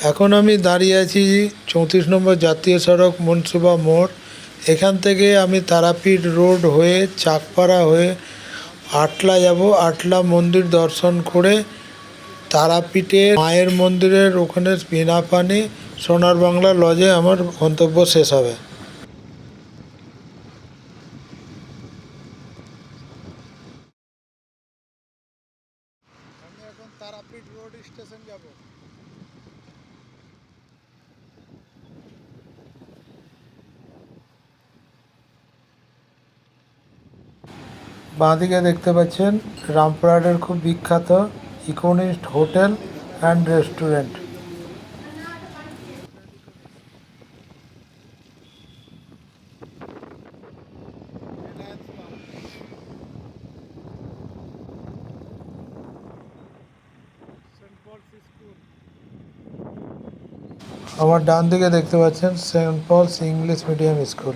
এখন আমি দাঁড়িয়ে আছি চৌত্রিশ নম্বর জাতীয় সড়ক মনসুবা মোড়। এখান থেকে আমি তারাপীঠ রোড হয়ে চাকপাড়া হয়ে আটলা যাব। আটলা মন্দির দর্শন করে তারাপীঠে মায়ের মন্দিরের ওখানে বিনা পানি সোনার বাংলা লজে আমার গন্তব্য শেষ হবে। বাঁদিকে দেখতে পাচ্ছেন রামপুরহাটের খুব বিখ্যাত ইকোনিস্ট হোটেল অ্যান্ড রেস্টুরেন্ট আমার ডান দিকে দেখতে পাচ্ছেন Saint Paul's English medium school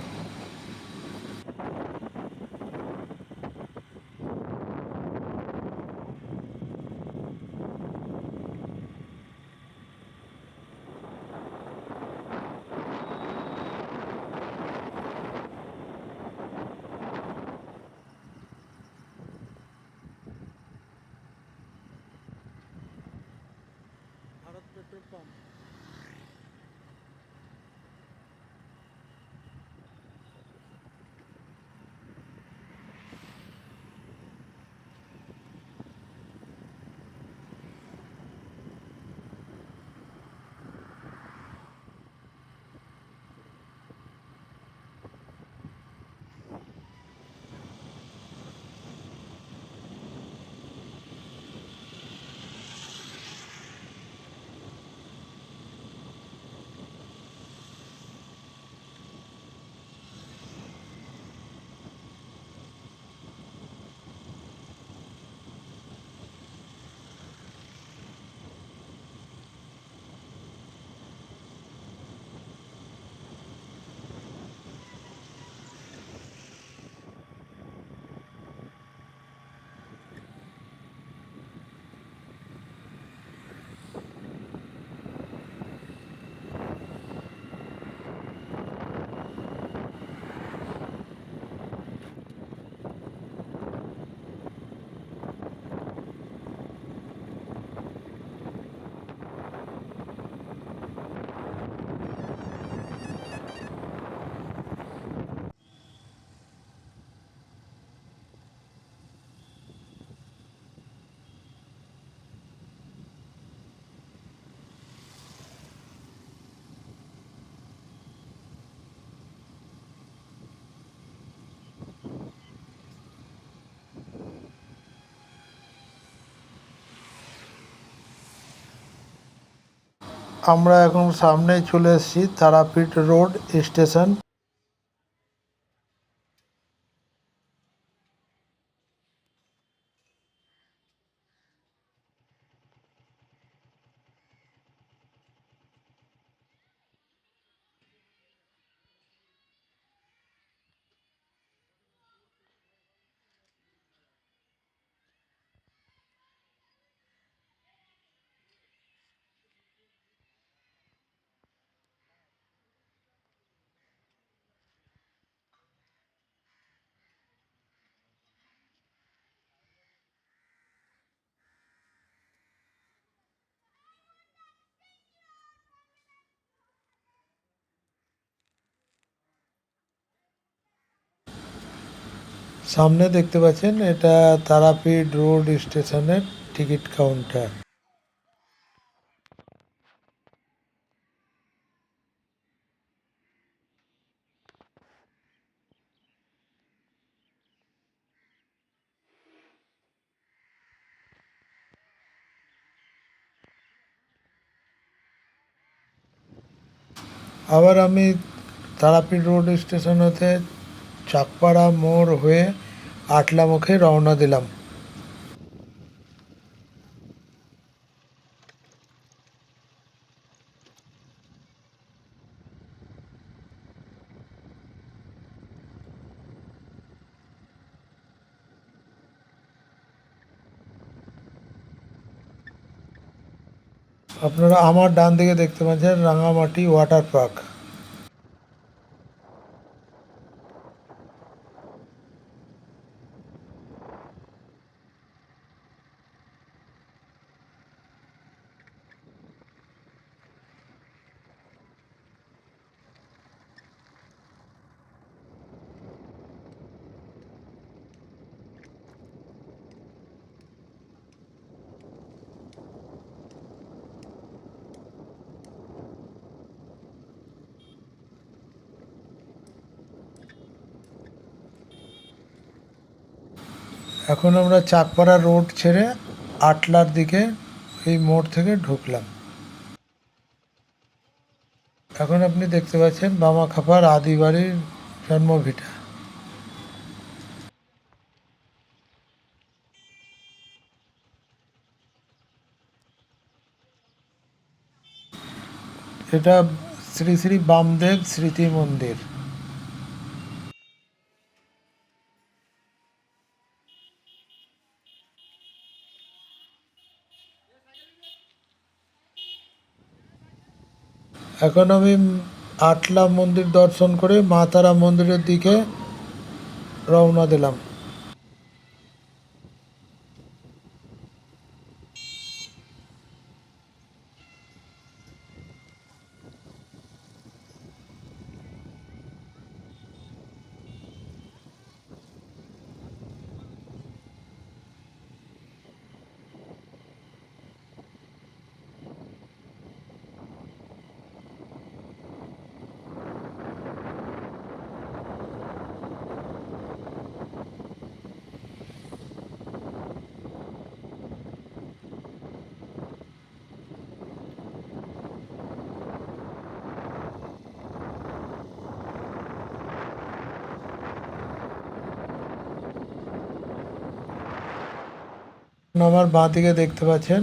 preocupamos. আমরা এখন সামনেই চলে এসেছি তারাপীঠ রোড স্টেশন। সামনে দেখতে পাচ্ছেন, এটা তারাপীঠ রোড স্টেশনের টিকিট কাউন্টার। আবার আমি তারাপীঠ রোড স্টেশন হতে চাকপাড়া মোড় হয়ে আটলা মুখে রওনা দিলাম। আপনারা আমার ডান দিকে দেখতে পাচ্ছেন রাঙামাটি ওয়াটার পার্ক। এখন আমরা চাকপাড়া রোড ছেড়ে আটলার দিকে এই মোড় থেকে ঢুকলাম। এখন আপনি দেখতে পাচ্ছেন বামা খাপার আদি বাড়ির জন্মভিটা। এটা শ্রী শ্রী বামদেব স্মৃতি মন্দির। এখন আমি আটলা মন্দির দর্শন করে মা তারা মন্দিরের দিকে রওনা দিলাম। আমার বাঁ দিকে দেখতে পাচ্ছেন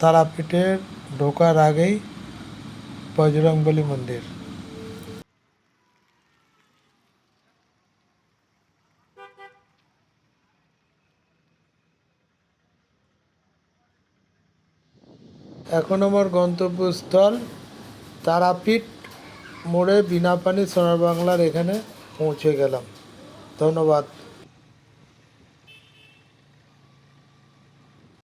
তারাপীঠের ঢোকার আগেই বজরংবলী মন্দির। এখন আমার গন্তব্যস্থল তারাপীঠ মোড়ে বিনাপানি সোনার বাংলার এখানে পৌঁছে গেলাম। ধন্যবাদ।